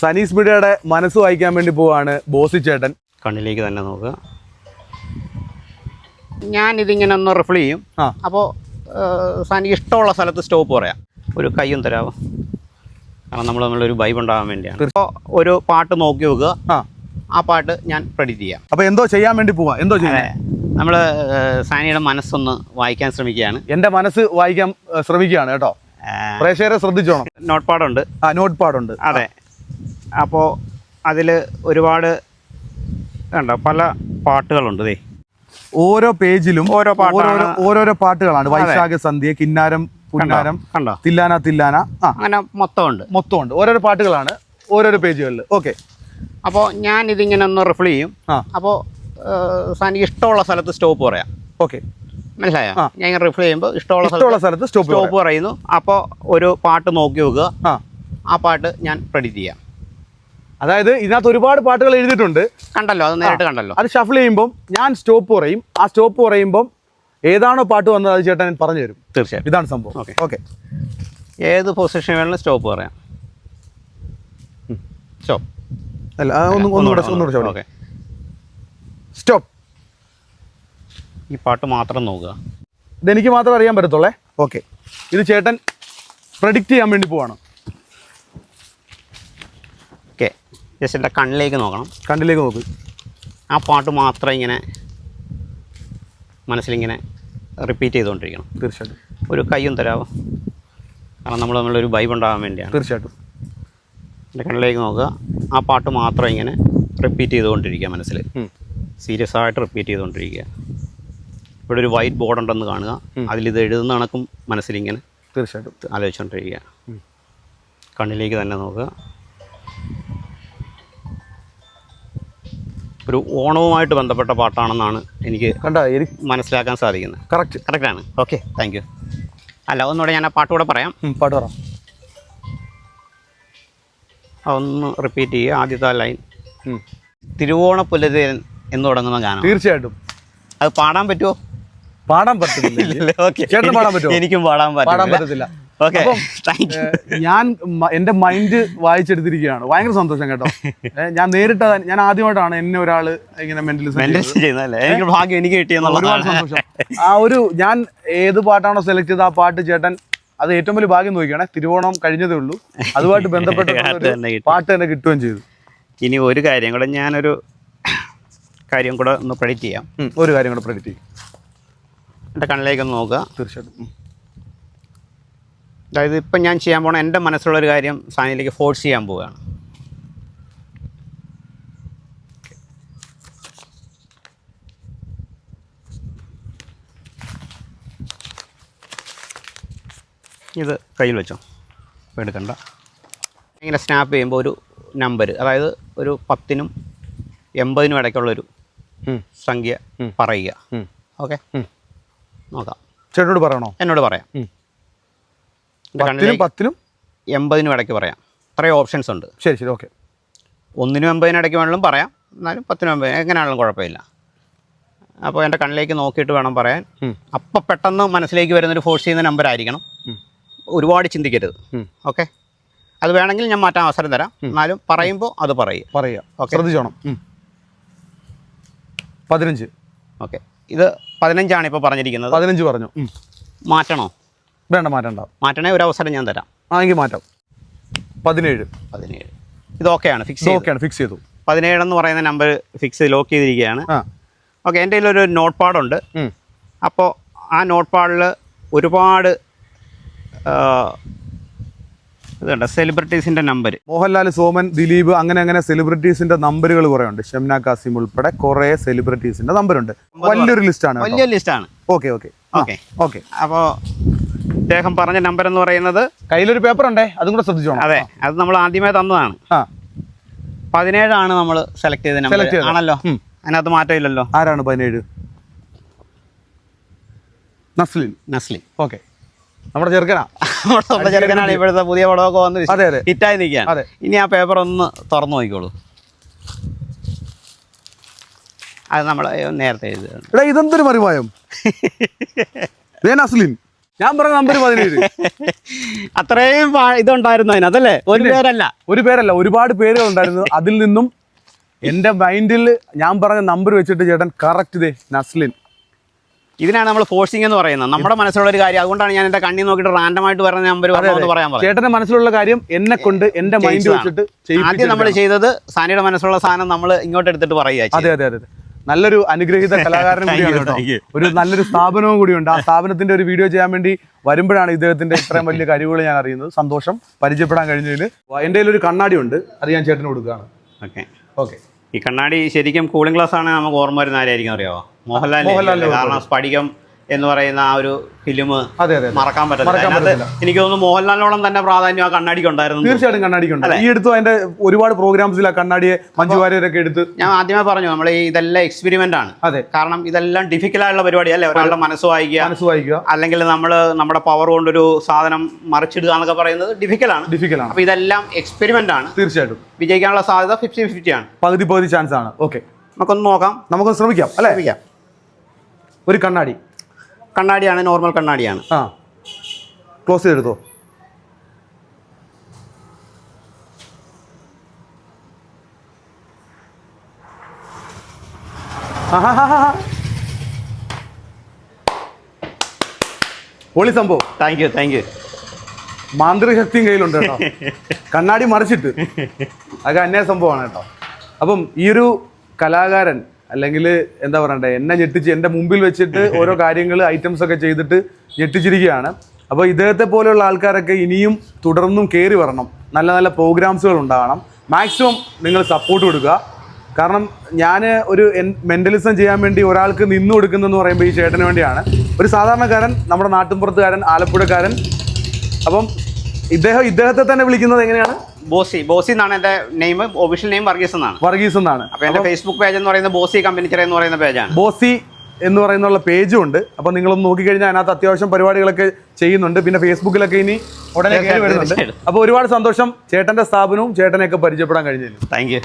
സനീസ് മീഡിയയുടെ മനസ്സ് വായിക്കാൻ വേണ്ടി പോവാണ് ബോസി ചേട്ടൻ. കണ്ണിലേക്ക് തന്നെ നോക്കുക. ഞാൻ ഇതിങ്ങനെ ഒന്ന് റിഫിൾ ചെയ്യും. ആ. അപ്പോൾ സാനി ഇഷ്ടമുള്ള സ്ഥലത്ത് സ്റ്റോപ്പ് പറയാം. ഒരു കയ്യും തരാമോ കാരണം നമ്മൾ നമ്മളൊരു വൈബ് ഉണ്ടാകാൻ വേണ്ടിയാണ്. ഇപ്പോൾ ഒരു പാട്ട് നോക്കി വെക്കുക. ആ. ആ പാട്ട് ഞാൻ പ്രെഡിറ്റ് ചെയ്യാം. അപ്പൊ എന്തോ ചെയ്യാൻ വേണ്ടി പോവാ. എന്തോ ചെയ്യാൻ? അതെ നമ്മൾ സാനിയുടെ മനസ്സൊന്ന് വായിക്കാൻ ശ്രമിക്കുകയാണ്. എന്റെ മനസ്സ് വായിക്കാൻ ശ്രമിക്കുകയാണ് കേട്ടോ. പ്രേക്ഷകരെ ശ്രദ്ധിച്ചോണം. നോട്ട് പാടുണ്ട് ആ നോട്ട് പാടുണ്ട് അതെ. അപ്പോൾ അതിൽ ഒരുപാട് കണ്ടോ? പല പാട്ടുകളുണ്ട് ദേ. ഓരോ പേജിലും ഓരോ പാട്ടാണ്. ഓരോരോ പാട്ടുകളാണ്. വൈശാഖ സന്ധ്യ കിന്നാരം പുന്നാരം കണ്ടോ? തില്ലാന തില്ലാന. അങ്ങനെ മൊത്തമുണ്ട്. മൊത്തമുണ്ട്. ഓരോരോ പാട്ടുകളാണ് ഓരോരോ പേജുകളിൽ ഓക്കെ. അപ്പോൾ ഞാൻ ഇതിങ്ങനെ ഒന്ന് റിഫിൾ ചെയ്യും. അപ്പോൾ സാനിക്ക് ഇഷ്ടമുള്ള സ്ഥലത്ത് സ്റ്റോപ്പ് പറയാം. ഓക്കെ. മനസ്സിലായോ? ഞാൻ ഇങ്ങനെ റിഫിൾ ചെയ്യുമ്പോൾ ഇഷ്ടമുള്ള ഇഷ്ടമുള്ള സ്ഥലത്ത് സ്റ്റോപ്പ് സ്റ്റോപ്പ് പറയുന്നു. അപ്പോൾ ഒരു പാട്ട് നോക്കി വെക്കുക ആ. ആ പാട്ട് ഞാൻ പ്രെഡിറ്റ് ചെയ്യാം. അതായത് ഇതിനകത്ത് ഒരുപാട് പാട്ടുകൾ എഴുതിയിട്ടുണ്ട്. കണ്ടല്ലോ അത് നേരിട്ട് കണ്ടല്ലോ. അത് ഷഫിൾ ചെയ്യുമ്പോൾ ഞാൻ സ്റ്റോപ്പ് പറയും ആ സ്റ്റോപ്പ് പറയുമ്പോൾ ഏതാണോ പാട്ട് വന്നത് അത് ചേട്ടൻ പറഞ്ഞു തരും. തീർച്ചയായും ഇതാണ് സംഭവം. ഓക്കെ. ഓക്കെ. ഏത് പൊസിഷൻ വേണമെങ്കിലും സ്റ്റോപ്പ് പറയാം. സ്റ്റോപ്പ് അല്ല ഒന്ന് ഒന്നുകൂടെ ഒന്നുകൂടെ ഓക്കെ. സ്റ്റോപ്പ് ഈ പാട്ട് മാത്രം നോക്കുക. ഇതെനിക്ക് മാത്രം അറിയാൻ പറ്റത്തുള്ളേ. ഓക്കെ. ഇത് ചേട്ടൻ പ്രഡിക്റ്റ് ചെയ്യാൻ വേണ്ടി പോവാണ് ഓക്കെ ജസ്റ്റ് എന്റെ കണ്ണിലേക്ക് നോക്കണം. കണ്ണിലേക്ക് നോക്ക്. ആ പാട്ട് മാത്രം ഇങ്ങനെ മനസ്സിലിങ്ങനെ റിപ്പീറ്റ് ചെയ്തുകൊണ്ടിരിക്കണം. തീർച്ചയായിട്ടും. ഒരു കയ്യും തരാമോ കാരണം നമ്മൾ നമ്മളൊരു വൈബ് ഉണ്ടാകാൻ വേണ്ടിയാണ്. തീർച്ചയായിട്ടും. എന്റെ കണ്ണിലേക്ക് നോക്കുക. ആ പാട്ട് മാത്രം ഇങ്ങനെ റിപ്പീറ്റ് ചെയ്തുകൊണ്ടിരിക്കുക മനസ്സിൽ. സീരിയസ് ആയിട്ട് റിപ്പീറ്റ് ചെയ്തുകൊണ്ടിരിക്കുക. ഇവിടെ ഒരു വൈറ്റ് ബോർഡ് ഉണ്ടെന്ന് കാണുക. അതിലിത് എഴുതുന്ന കണക്കും മനസ്സിലിങ്ങനെ തീർച്ചയായിട്ടും. ആലോചിച്ചുകൊണ്ടിരിക്കുക. കണ്ണിലേക്ക് തന്നെ നോക്കുക. ഒരു ഓണവുമായിട്ട് ബന്ധപ്പെട്ട പാട്ടാണെന്നാണ് എനിക്ക് കണ്ടോ? എനിക്ക് മനസ്സിലാക്കാൻ സാധിക്കുന്നത്. കറക്റ്റ് കറക്റ്റാണ് ഓക്കെ താങ്ക് യു അല്ല ഒന്നുകൂടെ ഞാൻ ആ പാട്ടുകൂടെ പറയാം. പാട്ട് പറ. ഒന്ന് റിപ്പീറ്റ് ചെയ്യുക ആദ്യത്തെ ലൈൻ. തിരുവോണ പുലരൻ എന്ന് തുടങ്ങുന്ന ഗാനം. തീർച്ചയായിട്ടും. അത് പാടാൻ പറ്റുമോ പാടാൻ പറ്റില്ല ഓക്കെ ചേട്ടൻ പാടാൻ പറ്റുമോ? എനിക്കും പാടാൻ പാടാൻ പറ്റില്ല പറ്റത്തില്ല. ഓക്കെ. താങ്ക് യു ഞാൻ എന്റെ മൈൻഡ് വായിച്ചെടുത്തിരിക്കുകയാണ്. ഭയങ്കര സന്തോഷം കേട്ടോ. ഞാൻ നേരിട്ട് ഞാൻ ആദ്യമായിട്ടാണ് എന്നെ ഒരാൾ ഇങ്ങനെ എനിക്ക് ഭാഗ്യം എനിക്ക് ഒരുപാട് സന്തോഷം. ആ ഒരു ഞാൻ ഏത് പാട്ടാണോ സെലക്ട് ചെയ്ത ആ പാട്ട് ചേട്ടൻ അത് ഏറ്റവും വലിയ ഭാഗ്യം നോക്കിയാണ് തിരുവോണം കഴിഞ്ഞതേ ഉള്ളൂ. അതുമായിട്ട് ബന്ധപ്പെട്ട പാട്ട് തന്നെ കിട്ടുകയും ചെയ്തു. ഇനി ഒരു കാര്യം കൂടെ ഞാനൊരു കാര്യം കൂടെ ഒന്ന് പ്രെഡിക്റ്റ് ചെയ്യാം. ഒരു കാര്യം കൂടെ പ്രെഡിക്റ്റ് ചെയ്യും. എന്റെ കണ്ണിലേക്കൊന്ന് നോക്കുക. തീർച്ചയായിട്ടും. അതായത് ഇപ്പം ഞാൻ ചെയ്യാൻ പോണ എന്റെ മനസ്സിലുള്ളൊരു കാര്യം സാനിയിലേക്ക് ഫോഴ്സ് ചെയ്യാൻ പോവുകയാണ്. ഇത് കയ്യിൽ വെച്ചോ. എടുക്കണ്ട. ഇങ്ങനെ സ്നാപ്പ് ചെയ്യുമ്പോൾ ഒരു നമ്പർ അതായത് ഒരു പത്തിനും എൺപതിനും ഇടയ്ക്കുള്ളൊരു സംഖ്യ പറയുക. ഓക്കെ നോക്കാം. ചേട്ടനോട് പറയണോ? എന്നോട് പറയാം. പത്തിനും പത്തിനും? എൺപതിനും ഇടയ്ക്ക് പറയാം. ഇത്രയും ഓപ്ഷൻസ് ഉണ്ട്. ശരി ശരി ഓക്കെ ഒന്നിനും എൺപതിനും ഇടയ്ക്ക് വേണമെങ്കിലും പറയാം. എന്നാലും പത്തിനും എൺപതിനും എങ്ങനെയാണെങ്കിലും കുഴപ്പമില്ല. അപ്പോൾ എന്റെ കണ്ണിലേക്ക് നോക്കിയിട്ട് വേണം പറയാൻ. അപ്പം പെട്ടെന്ന് മനസ്സിലേക്ക് വരുന്നൊരു ഫോഴ്സ് ചെയ്യുന്ന നമ്പർ ആയിരിക്കണം. ഒരുപാട് ചിന്തിക്കരുത്. ഓക്കെ അത് വേണമെങ്കിൽ ഞാൻ മാറ്റാൻ അവസരം തരാം. എന്നാലും പറയുമ്പോൾ അത് പറയുക. പറയുക. ഓക്കെ. ശ്രദ്ധിച്ചോണം. പതിനഞ്ച്. ഓക്കെ ഇത് പതിനഞ്ചാണ് ഇപ്പോൾ പറഞ്ഞിരിക്കുന്നത്. പതിനഞ്ച് പറഞ്ഞു. മാറ്റണോ? വേണ്ട മാറ്റണ്ട മാറ്റണേ ഒരു അവസരം ഞാൻ തരാം. ആ എങ്കിൽ മാറ്റാം. പതിനേഴ്. പതിനേഴ്. ഇത് ഓക്കെയാണ് ഫിക്സ് ഓക്കെയാണ് ഫിക്സ് ചെയ്തു. പതിനേഴ് എന്ന് പറയുന്ന നമ്പർ ഫിക്സ് ലോക്ക് ചെയ്തിരിക്കുകയാണ്. ആ. ഓക്കെ എന്റെ കയ്യിലൊരു നോട്ട് പാഡുണ്ട് അപ്പോൾ ആ നോട്ട് പാഡിൽ ഒരുപാട് ഇതുണ്ട്. സെലിബ്രിറ്റീസിന്റെ നമ്പർ മോഹൻലാൽ സോമൻ ദിലീപ് അങ്ങനെ അങ്ങനെ സെലിബ്രിറ്റീസിന്റെ നമ്പറുകൾ കുറേ ഉണ്ട്. ഷംന കാസിം ഉൾപ്പെടെ കുറേ സെലിബ്രിറ്റീസിന്റെ നമ്പറുണ്ട് വലിയൊരു ലിസ്റ്റാണ് വലിയ ലിസ്റ്റാണ് ഓക്കെ ഓക്കെ ഓക്കെ ഓക്കെ അപ്പോൾ ഇദ്ദേഹം പറഞ്ഞ നമ്പർ എന്ന് പറയുന്നത് കയ്യിലൊരു പേപ്പർ ഉണ്ടേ അതും കൂടെ ശ്രദ്ധിച്ചോ അതെ അത് നമ്മൾ ആദ്യമേ തന്നതാണ്. പതിനേഴാണ് നമ്മൾ സെലക്ട് ചെയ്ത നമ്പർ. ആണല്ലോ. അതിനകത്ത് മാറ്റമില്ലല്ലോ? ആരാണ് പതിനേഴ്? നസ്ലിൻ. നസ്ലിൻ. ഓക്കെ. നമ്മുടെ ചെറുക്കനാ. നമ്മുടെ ചെറുക്കനാണ് ഇപ്പോഴത്തെ പുതിയ പടമൊക്കെ വന്ന് അതെ, അതെ. ഹിറ്റായി നിൽക്കുകയാണ്. അതെ. ഇനി ആ പേപ്പർ ഒന്ന് തുറന്നു നോക്കിക്കോളൂ. അത് നമ്മൾ നേരത്തെ എഴുതി ഇതെന്തൊരു മറിമായം? ദേ നസ്ലിൻ. ഞാൻ പറഞ്ഞ നമ്പർ പതിനേഴ്. അത്രയും ഇതുണ്ടായിരുന്നു അതിനകത്തല്ലേ ഒരു പേരല്ല. ഒരു പേരല്ല ഒരുപാട് പേരുകൾ ഉണ്ടായിരുന്നു. അതിൽ നിന്നും എന്റെ മൈൻഡിൽ ഞാൻ പറഞ്ഞ നമ്പർ വെച്ചിട്ട് ചേട്ടൻ കറക്റ്റ് ഇതേ നസ്ലിൻ. ഇതിനാണ് നമ്മൾ ഫോഴ്സിംഗ് എന്ന് പറയുന്നത്. നമ്മുടെ മനസ്സിലുള്ള ഒരു കാര്യം. അതുകൊണ്ടാണ് ഞാൻ എന്റെ കണ്ണി നോക്കിയിട്ട് റാൻഡമായിട്ട് പറഞ്ഞ നമ്പർ എന്ന് പറയാൻ ചേട്ടന്റെ മനസ്സിലുള്ള കാര്യം എന്നെ കൊണ്ട് എന്റെ മൈൻഡ്. വെച്ചിട്ട് ആദ്യം നമ്മൾ ചെയ്തത് സാനിയുടെ മനസ്സിലുള്ള സാധനം നമ്മൾ ഇങ്ങോട്ട് എടുത്തിട്ട് പറയുക അതെ അതെ അതെ. നല്ലൊരു അനുഗ്രഹീത കലാകാരനും കൂടിയാണ് കേട്ടോ. ഒരു നല്ലൊരു സ്ഥാപനവും കൂടിയുണ്ട്. ആ സ്ഥാപനത്തിന്റെ ഒരു വീഡിയോ ചെയ്യാൻ വേണ്ടി വരുമ്പോഴാണ് ഇദ്ദേഹത്തിന്റെ ഇത്രയും വലിയ കഴിവുകൾ ഞാൻ അറിയുന്നത്. സന്തോഷം. പരിചയപ്പെടാൻ കഴിഞ്ഞതിൽ എന്റെ ഒരു കണ്ണാടി ഉണ്ട്. അത് ഞാൻ ചേട്ടന് കൊടുക്കുകയാണ്. ഓക്കെ. ഓക്കെ. ഈ കണ്ണാടി ശരിക്കും കൂളിംഗ് ഗ്ലാസ് ആണ് നമുക്ക് ഓർമ്മ വരുന്ന ആരായിരിക്കും അറിയാമോ മോഹൻലാൽ മോഹൻലാൽ കാരണം സ്ഫടികം എന്ന് പറയുന്ന ആ ഒരു ഫിലിം മറക്കാൻ പറ്റില്ല എനിക്ക് തോന്നുന്നു മോഹൻലാലിനോളം തന്നെ പ്രാധാന്യം ആ കണ്ണാടിക്ക് ഉണ്ടായിരുന്നു. തീർച്ചയായിട്ടും കണ്ണാടിക്കുണ്ട് ഈ എടുത്തു അതിന്റെ ഒരുപാട് പ്രോഗ്രാംസിൽ ആ കണ്ണാടിയെ മഞ്ജുവാര്യരൊക്കെ എടുത്ത് ഞാൻ ആദ്യമേ പറഞ്ഞു നമ്മൾ ഇതെല്ലാം എക്സ്പെരിമെന്റ് ആണ്. അതെ. കാരണം ഇതെല്ലാം ഡിഫിക്കൽ ആയുള്ള പരിപാടി അല്ലേ ഒരാളുടെ മനസ്സ് വായിക്കുക. മനസ്സ് വായിക്കുക. അല്ലെങ്കിൽ നമ്മൾ നമ്മുടെ പവർ കൊണ്ടൊരു സാധനം മറിച്ചിടുക എന്നൊക്കെ പറയുന്നത് ഡിഫിക്കലാണ് ഡിഫിക്കലാണ് അപ്പൊ ഇതെല്ലാം എക്സ്പെരിമെന്റ് ആണ്. തീർച്ചയായിട്ടും. വിജയിക്കാനുള്ള സാധ്യത ഫിഫ്റ്റി ഫിഫ്റ്റി ആണ്. പകുതി പകുതി ചാൻസ് ആണ്. ഓക്കെ നമുക്കൊന്ന് നോക്കാം. നമുക്കൊന്ന് ശ്രമിക്കാം അല്ലേ? ശ്രമിക്കാം. ഒരു കണ്ണാടി. കണ്ണാടിയാണ് നോർമൽ കണ്ണാടിയാണ്. ആ. ക്ലോസ് ചെയ്തെടുത്തോ. പൊളി സംഭവം. താങ്ക് യു താങ്ക് യു മാന്ത്രികശക്തിയും കയ്യിലുണ്ട് കേട്ടോ. കണ്ണാടി മറിച്ചിട്ട്. അതൊക്കെ അന്യ സംഭവമാണ് കേട്ടോ. അപ്പം ഈ ഒരു കലാകാരൻ അല്ലെങ്കിൽ എന്താ പറയണ്ടേ എന്നെ ഞെട്ടിച്ച് എന്റെ മുമ്പിൽ വെച്ചിട്ട് ഓരോ കാര്യങ്ങൾ ഐറ്റംസ് ഒക്കെ ചെയ്തിട്ട് ഞെട്ടിച്ചിരിക്കുകയാണ്. അപ്പോൾ ഇദ്ദേഹത്തെ പോലെയുള്ള ആൾക്കാരൊക്കെ ഇനിയും തുടർന്നും കയറി വരണം. നല്ല നല്ല പ്രോഗ്രാംസുകൾ ഉണ്ടാകണം. മാക്സിമം നിങ്ങൾ സപ്പോർട്ട് കൊടുക്കുക. കാരണം ഞാൻ ഒരു മെന്റലിസം ചെയ്യാൻ വേണ്ടി ഒരാൾക്ക് നിന്നു കൊടുക്കുന്നതെന്ന് പറയുമ്പോൾ ഈ ചേട്ടന് വേണ്ടിയാണ്. ഒരു സാധാരണക്കാരൻ നമ്മുടെ നാട്ടിൻപുറത്തുകാരൻ ആലപ്പുഴക്കാരൻ. അപ്പം ഇദ്ദേഹം ഇദ്ദേഹത്തെ തന്നെ വിളിക്കുന്നത് എങ്ങനെയാണ്? ബോസി. ബോസി എന്നാണ് എന്റെ നെയിം ഒഫീഷ്യൽ നെയിം വർഗീസ് എന്നാണ്. വർഗീസ് എന്നാണ്. അപ്പൊ എന്റെ ഫേസ്ബുക്ക് പേജ് എന്ന് പറയുന്നത് ബോസി കമ്പനിച്ചർ എന്ന് പറയുന്ന പേജാണ് ബോസി എന്ന് പറയുന്നുള്ള പേജും ഉണ്ട്. അപ്പൊ നിങ്ങളൊന്ന് നോക്കിക്കഴിഞ്ഞാൽ അതിനകത്ത് അത്യാവശ്യം പരിപാടികളൊക്കെ ചെയ്യുന്നുണ്ട്. പിന്നെ ഫേസ്ബുക്കിലൊക്കെ ഇനി ഉടനെ കയറി വരുന്നുണ്ട്. അപ്പോൾ ഒരുപാട് സന്തോഷം ചേട്ടന്റെ സ്ഥാപനവും ചേട്ടനെയൊക്കെ പരിചയപ്പെടാൻ കഴിഞ്ഞതിൽ താങ്ക് യു